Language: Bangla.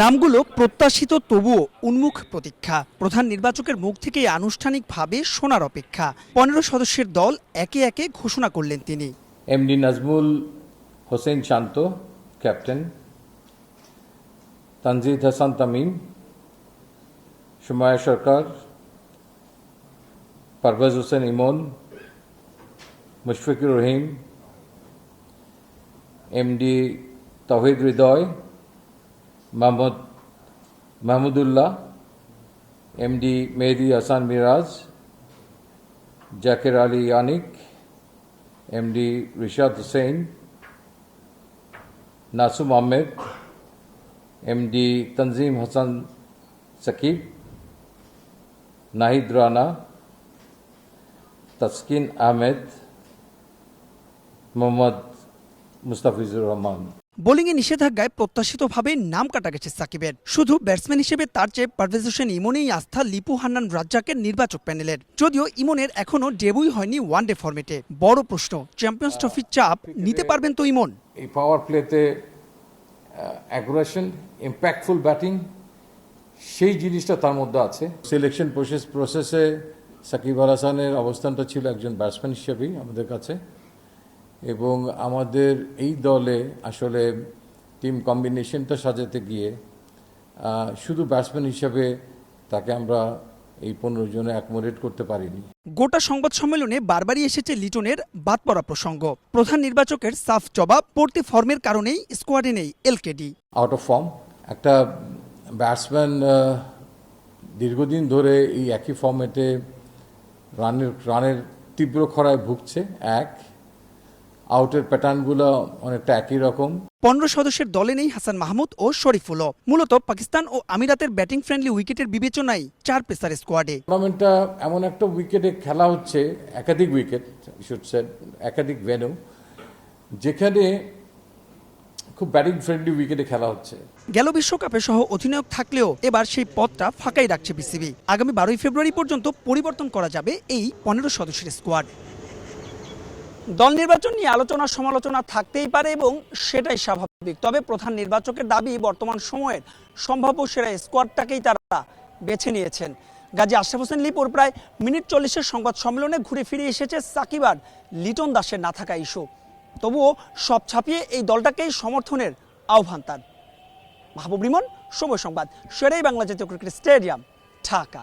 নামগুলো প্রত্যাশিত তবুও উন্মুখ প্রতীক্ষা। প্রধান নির্বাচকের মুখ থেকেই আনুষ্ঠানিকভাবে শোনার অপেক্ষা। পনেরো সদস্যের দল একে একে ঘোষণা করলেন তিনি। MD Najmul Hossain Shanto, captain. Tanzid Hasan Tamim, Soumya Sarkar, Parvez Hossain Emon, Mushfiqur Rahim MD Towhid Hridoy Mahmud Mahmudullah MD Mehedi Hasan Miraz Jaker Ali Anik MD Rishad Hossain Nasum Ahmed MD Tanzim Hasan Sakib Nahid Rana Taskin Ahmed Mohammad Mustafizur Rahman. বোলিংয়ে নিষেধাজ্ঞায় প্রত্যাশিতভাবে নাম কাটা গেছে সাকিবের। শুধু ব্যাটসম্যান হিসেবে তার চেয়ে পারভেজ হোসেন ইমনেই আস্থা লিপু হান্নান রাজ্জাকের নির্বাচক প্যানেলের। যদিও ইমনের এখনও ডেবুই হয়নি ওয়ানডে ফর্মেটে বড় প্রশ্ন চ্যাম্পিয়ন্স ট্রফির চাপ নিতে পারবেন তো ইমন? এই পাওয়ার প্লেতে অ্যাগ্রেশন ইম্প্যাক্টফুল ব্যাটিং সেই জিনিসটা তার মধ্যে আছে। সিলেকশন প্রসেস প্রসেসে সাকিব আল হাসানের অবস্থানটা ছিল একজন ব্যাটসম্যান হিসেবেই আমাদের কাছে। এবং আমাদের এই দলে আসলে টিম কম্বিনেশনটা সাজাতে গিয়ে শুধু ব্যাটসম্যান হিসেবে তাকে আমরা এই পনেরো জনে অ্যাকোমোডেট করতে পারিনি। গোটা সংবাদ সম্মেলনে বারবারই এসেছে লিটনের বাদ পড়া প্রসঙ্গ। প্রধান নির্বাচকের সাফ জবাব পড়তে ফর্মের কারণেই স্কোয়াডে নেই এলকেডি আউট অফ ফর্ম একটা ব্যাটসম্যান দীর্ঘদিন ধরে এই একই ফর্মেটে রানের রানের তীব্র খরায় ভুগছে এক। আউটের প্যাটার্নগুলো অনেকটা একই রকম। পনেরো সদস্যের দলে নেই হাসান মাহমুদ ও শরীফুলও। মূলত পাকিস্তান ও আমিরাতের ব্যাটিং ফ্রেন্ডলি উইকেটের বিবেচনায় চার পেসার স্কোয়াডে। টুর্নামেন্টটা এমন একটা উইকেটে খেলা হচ্ছে একাধিক উইকেট শুড একাধিক ভেনু যেখানে খুব ব্যাটিং ফ্রেন্ডলি উইকেটে খেলা হচ্ছে। গেল বিশ্বকাপে সহ অধিনায়ক থাকলেও এবার সেই পদটা ফাঁকাই রাখছে বিসিবি। আগামী বারোই ফেব্রুয়ারি পর্যন্ত পরিবর্তন করা যাবে এই পনেরো সদস্যের স্কোয়াড। দল নির্বাচন নিয়ে আলোচনা, সমালোচনা থাকতেই পারে এবং সেটাই স্বাভাবিক। তবে প্রধান নির্বাচকের দাবি বর্তমান সময়ের সম্ভাব্য সেরা স্কোয়াডটাকেই তারা বেছে নিয়েছেন। গাজী আশরাফ হোসেন লিপুর প্রায় মিনিট চল্লিশের সংবাদ সম্মেলনে ঘুরে ফিরে এসেছে সাকিবার লিটন দাসের না থাকা ইস্যু। তবুও সব ছাপিয়ে এই দলটাকেই সমর্থনের আহ্বান তার। মাহবুব রিমন, সময় সংবাদ, সেরাই বাংলা জাতীয় ক্রিকেট স্টেডিয়াম, ঢাকা।